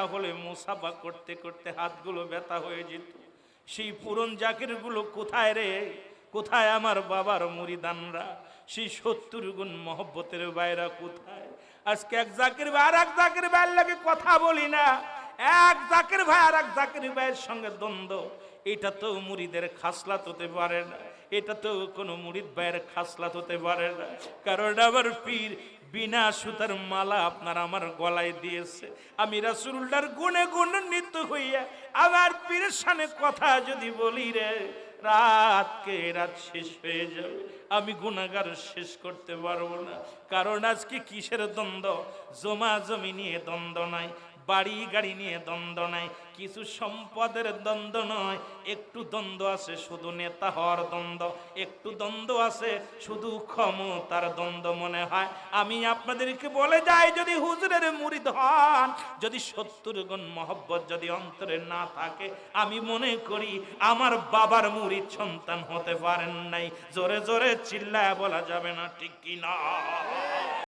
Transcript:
তাহলে মুসাফা করতে করতে হাতগুলো ব্যথা হয়ে যেত। সেই পুরন জাকিরগুলো কোথায় রে? কোথায় আমার বাবার মুরিদানরা? সেই সত্তর গুণ মহব্বতের বাইরা কোথায়? আজকে এক জাকির ভাই আর এক জাকির ভাইয়ের লাগে কথা বলি না। জাকির ভাই আর এক জাকির ভাইয়ের সঙ্গে দ্বন্দ্ব। এটা তো মুড়িদের খাসলাত হতে পারে না। এটা তো কোনো মুড়িদ ভাইয়ের খাসলাত হতে পারে না। কারণ আবার পীর বিনা সুতার মালা আপনার আমার গলায় দিয়েছে। আমি রাসুল্লার গুণে গুণ নৃত্য হইয়া আবার পীরের সামনে কথা যদি বলি রে, রাতকে রাত শেষ হয়ে যাবে। আমি গুণাগার শেষ করতে পারব না। কারণ আজকে কিসের দ্বন্দ্ব? জমা জমি নিয়ে দ্বন্দ্ব নাই। বাড়ি গাড়ি নিয়ে দ্বন্দ্ব নাই, কিছু সম্পদের দ্বন্দ্ব নয়। একটু দ্বন্দ্ব আছে, শুধু নেতা হওয়ার দ্বন্দ্ব। একটু দ্বন্দ্ব আছে, শুধু ক্ষমতার দ্বন্দ্ব মনে হয়। আমি আপনাদেরকে বলে যাই, যদি হুজুরের মুড়ি হন, যদি সত্তর গুণ মহব্বত যদি অন্তরে না থাকে, আমি মনে করি আমার বাবার মুরিদ সন্তান হতে পারেন নাই। জোরে জোরে চিল্লায় বলা যাবে না, ঠিক কি না?